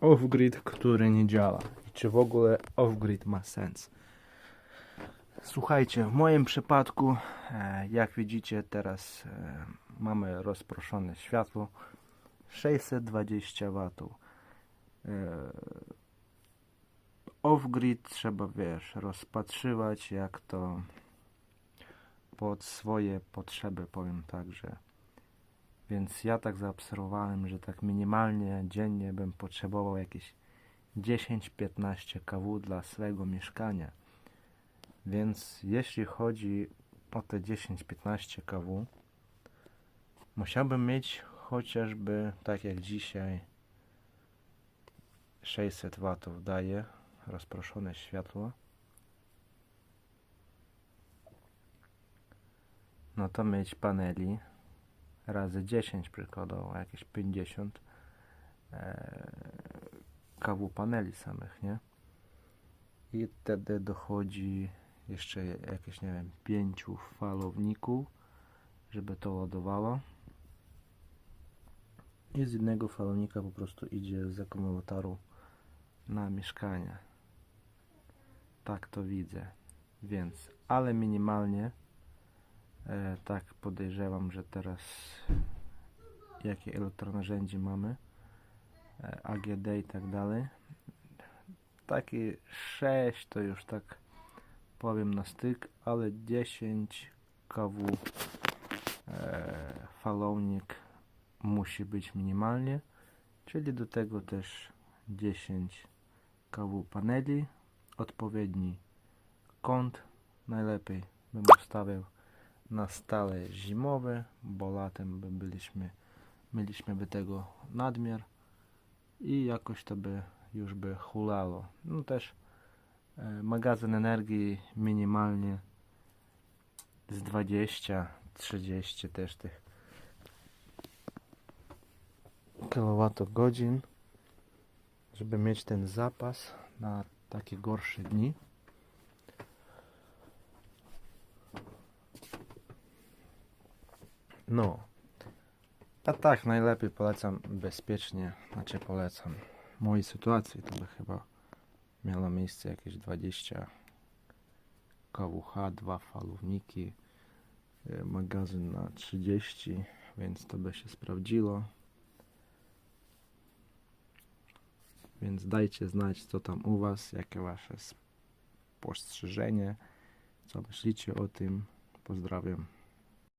off-grid, który nie działa i czy w ogóle off-grid ma sens. Słuchajcie, w moim przypadku, e, jak widzicie, teraz e, mamy rozproszone światło 620 W. Off-grid trzeba, wiesz, rozpatrywać jak to pod swoje potrzeby, powiem tak, że więc ja tak zaobserwowałem, że tak minimalnie dziennie bym potrzebował jakieś 10-15 kW dla swojego mieszkania. Więc jeśli chodzi o te 10-15 kW, musiałbym mieć chociażby tak jak dzisiaj 600 W daje rozproszone światło. No to mieć paneli razy 10 przykładowo, jakieś 50 e, kW paneli samych, nie? I wtedy dochodzi jeszcze jakieś, nie wiem, 5 falowników, żeby to ładowało. I z jednego falownika po prostu idzie z akumulatoru na mieszkanie. Tak to widzę. Więc, ale minimalnie E, tak podejrzewam, że teraz jakie elektronarzędzie mamy? E, AGD i tak dalej. Taki 6 to już tak powiem na styk, ale 10 kW e, falownik musi być minimalnie czyli do tego też 10 kW paneli odpowiedni kąt. Najlepiej bym ustawiał na stale zimowe, bo latem by byliśmy, mieliśmy by tego nadmiar i jakoś to by już by hulało. No też e, magazyn energii minimalnie z 20-30 też tych kilowatogodzin, żeby mieć ten zapas na takie gorsze dni. No. A tak, najlepiej polecam bezpiecznie, znaczy polecam. W mojej sytuacji to by chyba miało miejsce jakieś 20 kWh, dwa falowniki, y, magazyn na 30, więc to by się sprawdziło. Więc dajcie znać, co tam u Was, jakie Wasze spostrzeżenie, co myślicie o tym. Pozdrawiam.